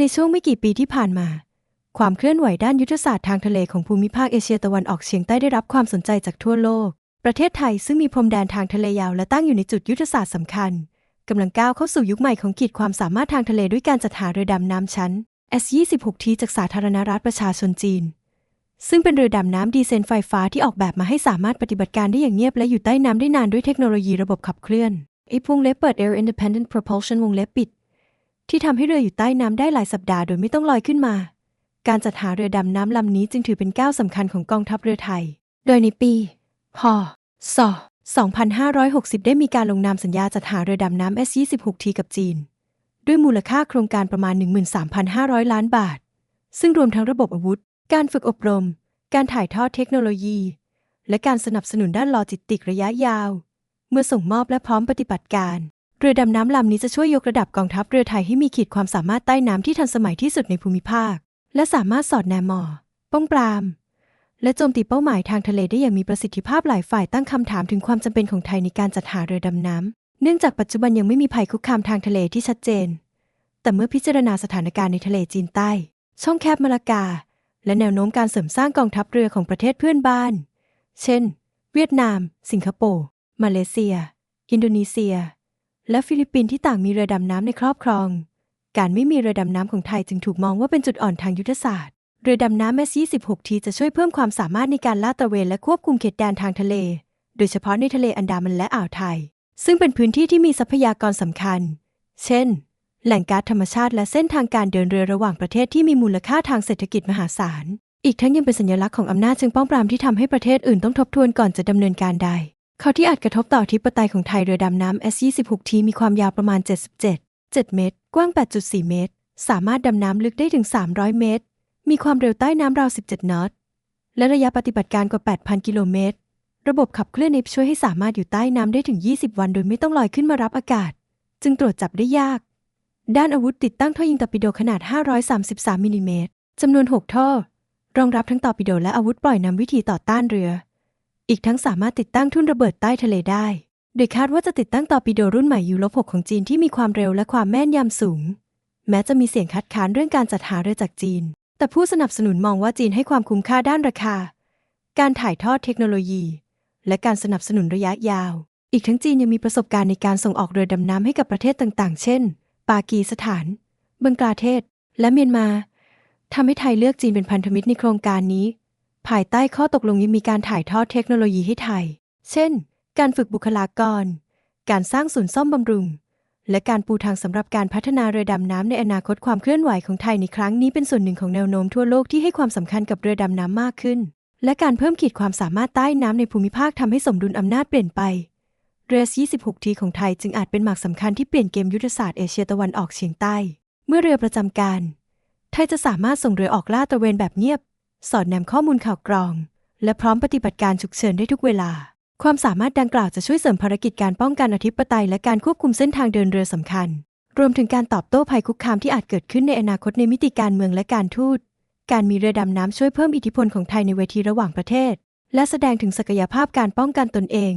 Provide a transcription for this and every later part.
ในช่วงไม่กี่ปีที่ผ่านมา ความเคลื่อนไหวด้านยุทธศาสตร์ทางทะเลของภูมิภาคเอเชียตะวันออกเฉียงใต้ได้รับความสนใจจากทั่วโลก ประเทศไทยซึ่งมีพรมแดนทางทะเลยาวและตั้งอยู่ในจุดยุทธศาสตร์สำคัญกำลังก้าวเข้าสู่ยุคใหม่ของขีดความสามารถทางทะเลด้วยการจัดหาเรือดำน้ำชั้น S-26T จากสาธารณรัฐประชาชนจีน ซึ่งเป็นเรือดำน้ำดีเซลไฟฟ้าที่ออกแบบมาให้สามารถปฏิบัติการได้อย่างเงียบและอยู่ใต้น้ำได้นานด้วยเทคโนโลยีระบบขับเคลื่อนไอ้วงเล็บเปิด Air Independent Propulsion วงเล็บปิด ที่ทำให้เรืออยู่ใต้น้ำได้หลายสัปดาห์โดยไม่ต้องลอยขึ้นมา การจัดหาเรือดำน้ำลำนี้จึงถือเป็นก้าวสำคัญของกองทัพเรือไทย โดยในปี พ.ศ.2560 ได้มีการลงนามสัญญาจัดหาเรือดำน้ำ S26T กับจีน ด้วยมูลค่าโครงการประมาณ 13,500 ล้านบาท ซึ่งรวมทั้งระบบอาวุธ การฝึกอบรม การถ่ายทอดเทคโนโลยี และการสนับสนุนด้านโลจิสติกระยะยาว เมื่อส่งมอบและพร้อมปฏิบัติการ รือดำน้ำลำนี้จะช่วยยกระดับกองทัพเรือไทยให้มีขีดความสามารถใต้น้ำที่ทันสมัยที่สุดในภูมิภาค และสามารถสอดแนมหมอ ป้องปราม และโจมตีเป้าหมายทางทะเลได้อย่างมีประสิทธิภาพหลายฝ่ายตั้งคำถามถึงความจำเป็นของไทยในการจัดหาเรือดำน้ำเนื่องจากปัจจุบันยังไม่มีภัยคุกคามทางทะเลที่ชัดเจน แต่เมื่อพิจารณาสถานการณ์ในทะเลจีนใต้ ช่องแคบมาลากา และแนวโน้มการเสริมสร้างกองทัพเรือของประเทศเพื่อนบ้าน เช่น เวียดนาม สิงคโปร์ มาเลเซีย อินโดนีเซีย และฟิลิปปินส์ที่ต่างมีเรือดำน้ำในครอบครอง การไม่มีเรือดำน้ำของไทยจึงถูกมองว่าเป็นจุดอ่อนทางยุทธศาสตร์ เรือดำน้ำ S26T จะช่วยเพิ่มความสามารถในการลาดตระเวนและควบคุมเขตแดนทางทะเล โดยเฉพาะในทะเลอันดามันและอ่าวไทย ซึ่งเป็นพื้นที่ที่มีทรัพยากรสำคัญ เช่น แหล่งก๊าซธรรมชาติและเส้นทางการเดินเรือระหว่างประเทศที่มีมูลค่าทางเศรษฐกิจมหาศาล อีกทั้งยังเป็นสัญลักษณ์ของอำนาจเชิงป้องปรามที่ทำให้ประเทศอื่นต้องทบทวนก่อนจะดำเนินการใด เข้อที่อาจกระทบต่ออธิปไตยของไทยเรือดำน้ำ S26T มีความยาวประมาณ 77 7 เมตร กว้าง 8.4 เมตร สามารถดำน้ำลึกได้ถึง 300 เมตร มีความเร็วใต้น้ำราว 17 นอต และระยะปฏิบัติการกว่า 8,000 กิโลเมตร ระบบขับเคลื่อนนิฟช่วยให้สามารถอยู่ใต้น้ำได้ถึง 20 วัน โดยไม่ต้องลอยขึ้นมารับอากาศ จึงตรวจจับได้ยาก ด้านอาวุธติดตั้งท่อยิงตอร์ปิโดขนาด 533มิลลิเมตรจำนวน 6 ท่อ รองรับทั้งตอร์ปิโดและอาวุธปล่อยนำวิธีต่อต้านเรือ อีกทั้งสามารถติดตั้งทุ่นระเบิดใต้ทะเลได้ โดยคาดว่าจะติดตั้งตอร์ปิโดรุ่นใหม่ยูโร6ของจีนที่มีความเร็วและความแม่นยำสูง แม้จะมีเสียงคัดค้านเรื่องการจัดหาเรือจากจีน แต่ผู้สนับสนุนมองว่าจีนให้ความคุ้มค่าด้านราคา การถ่ายทอดเทคโนโลยี และการสนับสนุนระยะยาว อีกทั้งจีนยังมีประสบการณ์ในการส่งออกเรือดำน้ำให้กับประเทศต่าง ๆ เช่น ปากีสถาน บังกลาเทศ และเมียนมาทำให้ไทยเลือกจีนเป็นพันธมิตรในโครงการนี้ ภายใต้ข้อตกลงยังมีการถ่ายทอดเทคโนโลยีให้ไทย เช่น การฝึกบุคลากร การสร้างศูนย์ซ่อมบำรุง และการปูทางสำหรับการพัฒนาเรือดำน้ำในอนาคตความเคลื่อนไหวของไทยในครั้งนี้เป็นส่วนหนึ่งของแนวโน้มทั่วโลกที่ให้ความสำคัญกับเรือดำน้ำมากขึ้น และการเพิ่มขีดความสามารถใต้น้ำในภูมิภาคทำให้สมดุลอำนาจเปลี่ยนไป เรือ26ทีของไทยจึงอาจเป็นหมากสำคัญที่เปลี่ยนเกมยุทธศาสตร์เอเชียตะวันออกเฉียงใต้ เมื่อเรือประจำการ ไทยจะสามารถส่งเรือออกล่าตระเวนแบบเงียบ สอดแนมข้อมูลข่าวกรอง และพร้อมปฏิบัติการฉุกเฉินได้ทุกเวลา ความสามารถดังกล่าวจะช่วยเสริมภารกิจการป้องกันอธิปไตยและการควบคุมเส้นทางเดินเรือสำคัญ รวมถึงการตอบโต้ภัยคุกคามที่อาจเกิดขึ้นในอนาคตในมิติการเมืองและการทูต การมีเรือดำน้ำช่วยเพิ่มอิทธิพลของไทยในเวทีระหว่างประเทศ และแสดงถึงศักยภาพการป้องกันตนเอง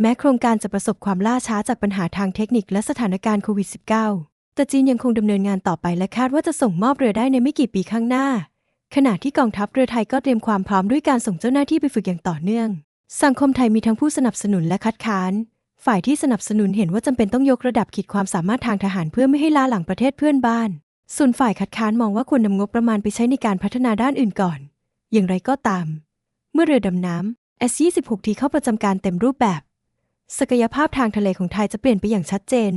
แม้โครงการจะประสบความล่าช้าจากปัญหาทางเทคนิคและสถานการณ์โควิด -19 แต่จีนยังคงดำเนินงานต่อไปและคาดว่าจะส่งมอบเรือได้ในไม่กี่ปีข้างหน้า ขณะที่กองทัพเรือไทยก็เตรียมความพร้อมด้วยการส่งเจ้าหน้าที่ไปฝึกอย่างต่อเนื่อง สังคมไทยมีทั้งผู้สนับสนุนและคัดค้าน ฝ่ายที่สนับสนุนเห็นว่าจำเป็นต้องยกระดับขีดความสามารถทางทหารเพื่อไม่ให้ล้าหลังประเทศเพื่อนบ้าน ส่วนฝ่ายคัดค้านมองว่าควรนำงบประมาณไปใช้ในการพัฒนาด้านอื่นก่อน อย่างไรก็ตาม เมื่อเรือดำน้ำ S26T เข้าประจำการเต็มรูปแบบ ศักยภาพทางทะเลของไทยจะเปลี่ยนไปอย่างชัดเจน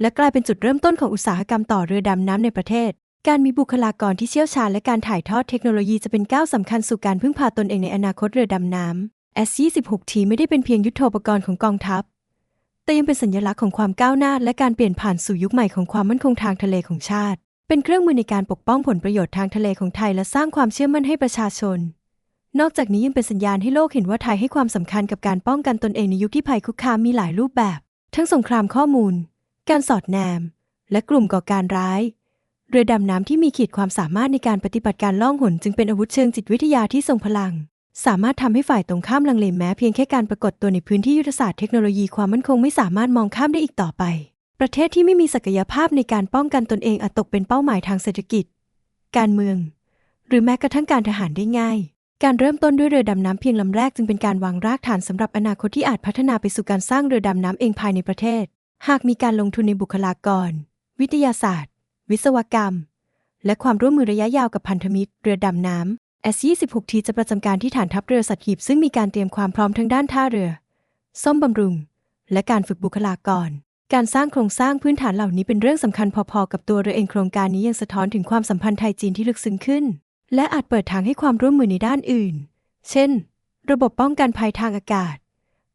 และกลายเป็นจุดเริ่มต้นของอุตสาหกรรมต่อเรือดำน้ำในประเทศ การมีบุคลากรที่เชี่ยวชาญและการถ่ายทอดเทคโนโลยีจะเป็นก้าวสำคัญสู่การพึ่งพาตนเองในอนาคตเรือดำน้ำ S26T ไม่ได้เป็นเพียงยุทโธปกรณ์ของกองทัพ แต่ยังเป็นสัญลักษณ์ของความก้าวหน้า และการเปลี่ยนผ่านสู่ยุคใหม่ของความมั่นคงทางทะเลของชาติ เป็นเครื่องมือในการปกป้องผลประโยชน์ทางทะเลของไทย และสร้างความเชื่อมั่นให้ประชาชน นอกจากนี้ยังเป็นสัญญาณให้โลกเห็นว่าไทยให้ความสำคัญกับการป้องกันตนเองในยุคที่ภัยคุกคามมีหลายรูปแบบ ทั้งสงครามข้อมูล การสอดแนม และกลุ่มก่อการร้าย เรือดำน้ำที่มีขีดความสามารถในการปฏิบัติการล่องหนจึงเป็นอาวุธเชิงจิตวิทยาที่ทรงพลัง สามารถทำให้ฝ่ายตรงข้ามลังเลแม้เพียงแค่การปรากฏตัวในพื้นที่ยุทธศาสตร์เทคโนโลยีความมั่นคงไม่สามารถมองข้ามได้อีกต่อไป ประเทศที่ไม่มีศักยภาพในการป้องกันตนเองอาจตกเป็นเป้าหมายทางเศรษฐกิจ การเมือง หรือแม้กระทั่งการทหารได้ง่าย การเริ่มต้นด้วยเรือดำน้ำเพียงลำแรกจึงเป็นการวางรากฐานสำหรับอนาคตที่อาจพัฒนาไปสู่การสร้างเรือดำน้ำเองภายในประเทศ หากมีการลงทุนในบุคลากร วิทยาศาสตร์ วิศวกรรม และความร่วมมือระยะยาวกับพันธมิตร เรือดำน้ำ S26T จะประจำการที่ฐานทัพเรือสัตหีบซึ่งมีการเตรียมความพร้อมทั้งด้านท่าเรือ ซ่อมบำรุง และการฝึกบุคลากร การสร้างโครงสร้างพื้นฐานเหล่านี้เป็นเรื่องสำคัญพอๆ กับตัวเรือเองโครงการนี้ยังสะท้อนถึงความสัมพันธ์ไทยจีนที่ลึกซึ้งขึ้น และอาจเปิดทางให้ความร่วมมือในด้านอื่น เช่น ระบบป้องกันภัยทางอากาศ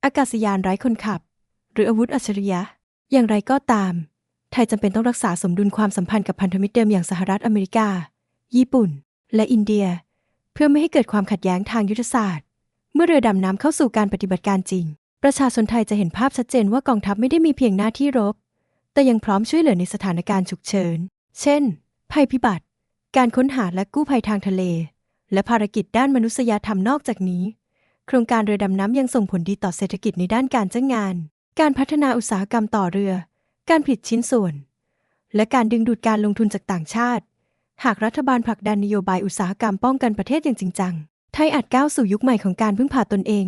อากาศยานไร้คนขับ หรืออาวุธอัจฉริยะ อย่างไรก็ตาม ไทยจำเป็นต้องรักษาสมดุลความสัมพันธ์กับพันธมิตรเดิมอย่างสหรัฐอเมริกา ญี่ปุ่น และอินเดีย เพื่อไม่ให้เกิดความขัดแย้งทางยุทธศาสตร์ เมื่อเรือดำน้ำเข้าสู่การปฏิบัติการจริง ประชาชนไทยจะเห็นภาพชัดเจนว่ากองทัพไม่ได้มีเพียงหน้าที่รบ แต่ยังพร้อมช่วยเหลือในสถานการณ์ฉุกเฉิน เช่น ภัยพิบัติ การค้นหาและกู้ภัยทางทะเล และภารกิจด้านมนุษยธรรมนอกจากนี้ โครงการเรือดำน้ำยังส่งผลดีต่อเศรษฐกิจในด้านการจ้างงาน การพัฒนาอุตสาหกรรมต่อเรือ การผลิตชิ้นส่วน และการดึงดูดการลงทุนจากต่างชาติ หากรัฐบาลผลักดันนโยบายอุตสาหกรรมป้องกันประเทศอย่างจริงจัง ไทยอาจก้าวสู่ยุคใหม่ของการพึ่งพาตนเอง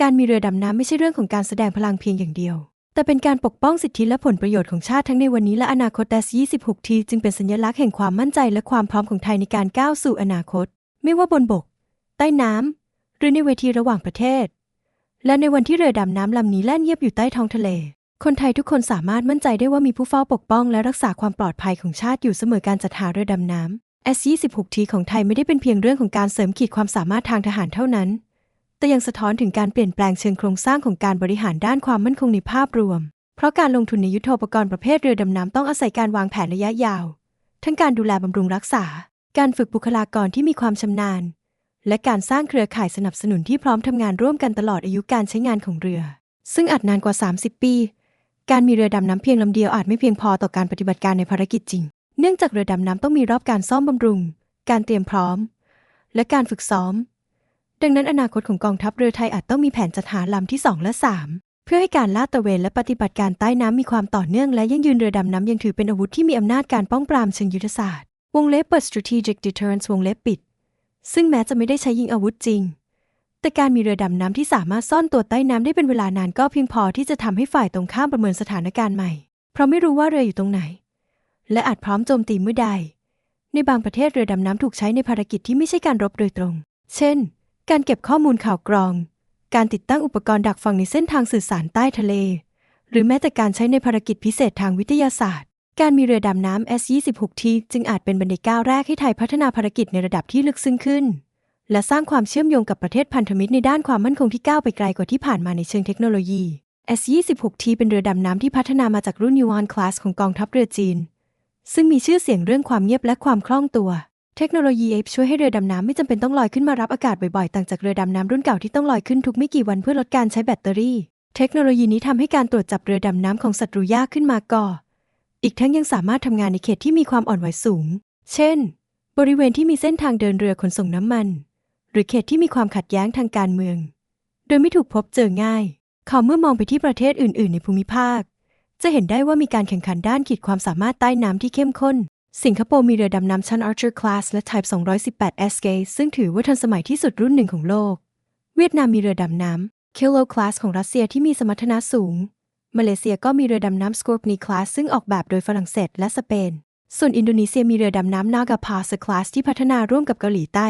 การมีเรือดำน้ำไม่ใช่เรื่องของการแสดงพลังเพียงอย่างเดียว แต่เป็นการปกป้องสิทธิและผลประโยชน์ของชาติทั้งในวันนี้และอนาคตแต่26 ทีจึงเป็นสัญลักษณ์แห่งความมั่นใจและความพร้อมของไทยในการก้าวสู่อนาคต ไม่ว่าบนบก ใต้น้ำหรือในเวทีระหว่างประเทศ และในวันที่เรือดำน้ำลำนี้แล่นเยียบอยู่ใต้ท้องทะเล คนไทยทุกคนสามารถมั่นใจได้ว่ามีผู้เฝ้าปกป้อง และรักษาความปลอดภัยของชาติอยู่เสมอการจัดหาเรือดำน้ำ S26T ของไทยไม่ได้เป็นเพียงเรื่องของการเสริมขีดความสามารถทางทหารเท่านั้น แต่ยังสะท้อนถึงการเปลี่ยนแปลงเชิงโครงสร้างของการบริหารด้านความมั่นคงในภาพรวม เพราะการลงทุนในยุทโธปกรณ์ประเภทเรือดำน้ำต้องอาศัยการวางแผนระยะยาว ทั้งการดูแลบำรุงรักษา การฝึกบุคลากรที่มีความชำนาญ และการสร้างเครือข่ายสนับสนุนที่พร้อมทำงานร่วมกันตลอดอายุการใช้งานของเรือ ซึ่งอาจนานกว่า 30 ปี การมีเรือดำน้ำเพียงลำเดียวอาจไม่เพียงพอต่อการปฏิบัติการในภารกิจจริง เนื่องจากเรือดำน้ำต้องมีรอบการซ่อมบำรุง การเตรียมพร้อม และการฝึกซ้อม ดังนั้นอนาคตของกองทัพเรือไทยอาจต้องมีแผนจัดหาลำที่ 2 และ 3 เพื่อให้การลาดตระเวนและปฏิบัติการใต้น้ำมีความต่อเนื่องและยั่งยืนเรือดำน้ำยังถือเป็นอาวุธที่มีอำนาจการป้องปรามเชิงยุทธศาสตร์ วงเล็บเปิด strategic deterrence วงเล็บปิด ซึ่งแม้จะไม่ได้ใช้ยิงอาวุธจริง แต่การมีเรือดำน้ำที่สามารถซ่อนตัวใต้น้ำได้เป็นเวลานานก็เพียงพอที่จะทำให้ฝ่ายตรงข้ามประเมินสถานการณ์ใหม่ เพราะไม่รู้ว่าเรืออยู่ตรงไหน และอาจพร้อมโจมตีเมื่อใด ในบางประเทศเรือดำน้ำถูกใช้ในภารกิจที่ไม่ใช่การรบโดยตรง เช่น การเก็บข้อมูลข่าวกรอง การติดตั้งอุปกรณ์ดักฟังในเส้นทางสื่อสารใต้ทะเล หรือแม้แต่การใช้ในภารกิจพิเศษทางวิทยาศาสตร์ การมีเรือดำน้ำ S26T จึงอาจเป็นบันไดก้าวแรกให้ไทยพัฒนาภารกิจในระดับที่ลึกซึ้งขึ้น และสร้างความเชื่อมโยงกับประเทศพันธมิตรในด้านความมั่นคงที่ก้าวไปไกลกว่าที่ผ่านมาในเชิงเทคโนโลยี S26T เป็นเรือดำน้ำที่พัฒนามาจากรุ่น Yuan Class ของกองทัพเรือจีน ซึ่งมีชื่อเสียงเรื่องความเงียบและความคล่องตัว เทคโนโลยี APE ช่วยให้เรือดำน้ำไม่จำเป็นต้องลอยขึ้นมารับอากาศบ่อยๆ ต่างจากเรือดำน้ำรุ่นเก่าที่ต้องลอยขึ้นทุกไม่กี่วันเพื่อลดการใช้แบตเตอรี่ เทคโนโลยีนี้ทำให้การตรวจจับเรือดำน้ำของศัตรูยากขึ้นมาก่อ อีกทั้งยังสามารถทำงานในเขตที่มีความอ่อนไหวสูง เช่น บริเวณที่มีเส้นทางเดินเรือขนส่งน้ำมัน หรือเขตที่มีความขัดแย้งทางการเมือง โดยไม่ถูกพบเจอง่ายขอเมื่อมองไปที่ประเทศอื่น ๆ ในภูมิภาค จะเห็นได้ว่ามีการแข่งขันด้านขีดความสามารถใต้น้ำที่เข้มข้น สิงคโปร์มีเรือดำน้ำชั้น Archer Class และ Type 218 SK ซึ่งถือว่าทันสมัยที่สุดรุ่นหนึ่งของโลก เวียดนามมีเรือดำน้ำ Kilo Class ของรัสเซียที่มีสมรรถนะสูง มาเลเซียก็มีเรือดำน้ำ Scorpio Class ซึ่งออกแบบโดยฝรั่งเศสและสเปน ส่วนอินโดนีเซียมีเรือดำน้ำ Naga Pass Class ที่พัฒนาร่วมกับเกาหลีใต้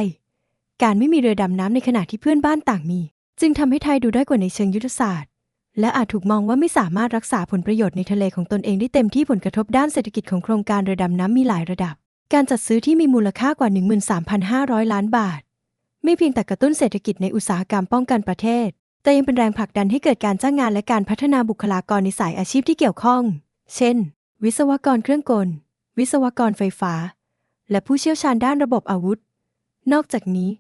การไม่มีเรือดำน้ำในขณะที่เพื่อนบ้านต่างมี จึงทำให้ไทยดูด้อยกว่าในเชิงยุทธศาสตร์ และอาจถูกมองว่าไม่สามารถรักษาผลประโยชน์ในทะเลของตนเองได้เต็มที่ผลกระทบด้านเศรษฐกิจของโครงการเรือดำน้ำมีหลายระดับ การจัดซื้อที่มีมูลค่ากว่า 13,500 ล้านบาท ไม่เพียงแต่กระตุ้นเศรษฐกิจในอุตสาหกรรมป้องกันประเทศ แต่ยังเป็นแรงผลักดันให้เกิดการจ้างงานและการพัฒนาบุคลากรในสายอาชีพที่เกี่ยวข้อง เช่น วิศวกรเครื่องกล วิศวกรไฟฟ้า และผู้เชี่ยวชาญด้านระบบอาวุธ นอกจากนี้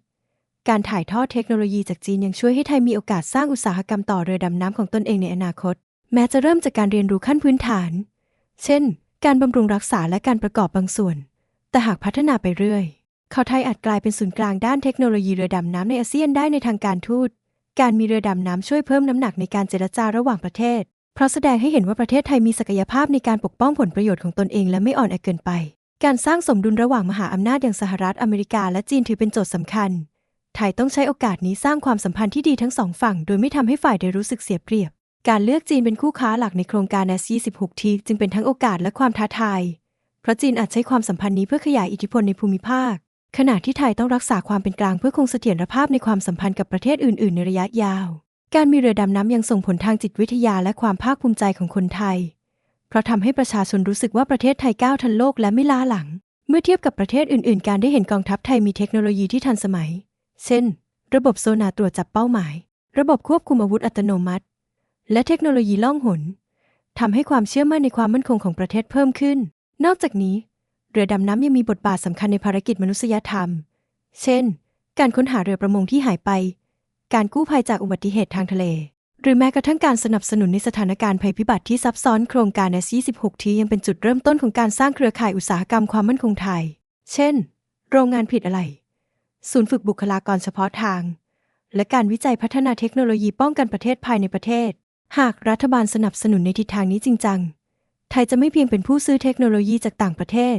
การถ่ายทอดเทคโนโลยีจากจีนยังช่วยให้ไทยมีโอกาสสร้างอุตสาหกรรมต่อเรือดำน้ำของตนเองในอนาคต แม้จะเริ่มจากการเรียนรู้ขั้นพื้นฐาน เช่น การบำรุงรักษาและการประกอบบางส่วน แต่หากพัฒนาไปเรื่อย เขาไทยอาจกลายเป็นศูนย์กลางด้านเทคโนโลยีเรือดำน้ำในอาเซียนได้ในทางการทูต การมีเรือดำน้ำช่วยเพิ่มน้ำหนักในการเจรจาระหว่างประเทศ เพราะแสดงให้เห็นว่าประเทศไทยมีศักยภาพในการปกป้องผลประโยชน์ของตนเองและไม่อ่อนแอเกินไป การสร้างสมดุลระหว่างมหาอำนาจอย่างสหรัฐอเมริกาและจีนถือเป็นโจทย์สำคัญ ไทยต้องใช้โอกาสนี้สร้างความสัมพันธ์ที่ดีทั้งสองฝั่ง โดยไม่ทำให้ฝ่ายใดรู้สึกเสียเปรียบ การเลือกจีนเป็นคู่ค้าหลักในโครงการ S26T จึงเป็นทั้งโอกาสและความท้าทาย เพราะจีนอาจใช้ความสัมพันธ์นี้เพื่อขยายอิทธิพลในภูมิภาค ขณะที่ไทยต้องรักษาความเป็นกลางเพื่อคงเสถียรภาพในความสัมพันธ์กับประเทศอื่น ๆ ในระยะยาว การมีเรือดำน้ำยังส่งผลทางจิตวิทยาและความภาคภูมิใจของคนไทย เพราะทำให้ประชาชนรู้สึกว่าประเทศไทยก้าวทันโลกและไม่ล้าหลัง เมื่อเทียบกับประเทศอื่น ๆ การได้เห็นกองทัพไทยมีเทคโนโลยีที่ทันสมัย เช่น ระบบโซนาร์ตรวจจับเป้าหมาย ระบบควบคุมอาวุธอัตโนมัติ และเทคโนโลยีล่องหนทำให้ความเชื่อมั่นในความมั่นคงของประเทศเพิ่มขึ้น นอกจากนี้ เรือดำน้ำยังมีบทบาทสำคัญในภารกิจมนุษยธรรม เช่น การค้นหาเรือประมงที่หายไป การกู้ภัยจากอุบัติเหตุทางทะเล หรือแม้กระทั่งการสนับสนุนในสถานการณ์ภัยพิบัติที่ซับซ้อนโครงการ S26 ที่ยังเป็นจุดเริ่มต้นของการสร้างเครือข่ายอุตสาหกรรมความมั่นคงไทย เช่น โรงงานผลิตอะไหล่ ศูนย์ฝึกบุคลากรเฉพาะทาง และการวิจัยพัฒนาเทคโนโลยีป้องกันประเทศภายในประเทศ หากรัฐบาลสนับสนุนในทิศทางนี้จริงจัง ไทยจะไม่เพียงเป็นผู้ซื้อเทคโนโลยีจากต่างประเทศ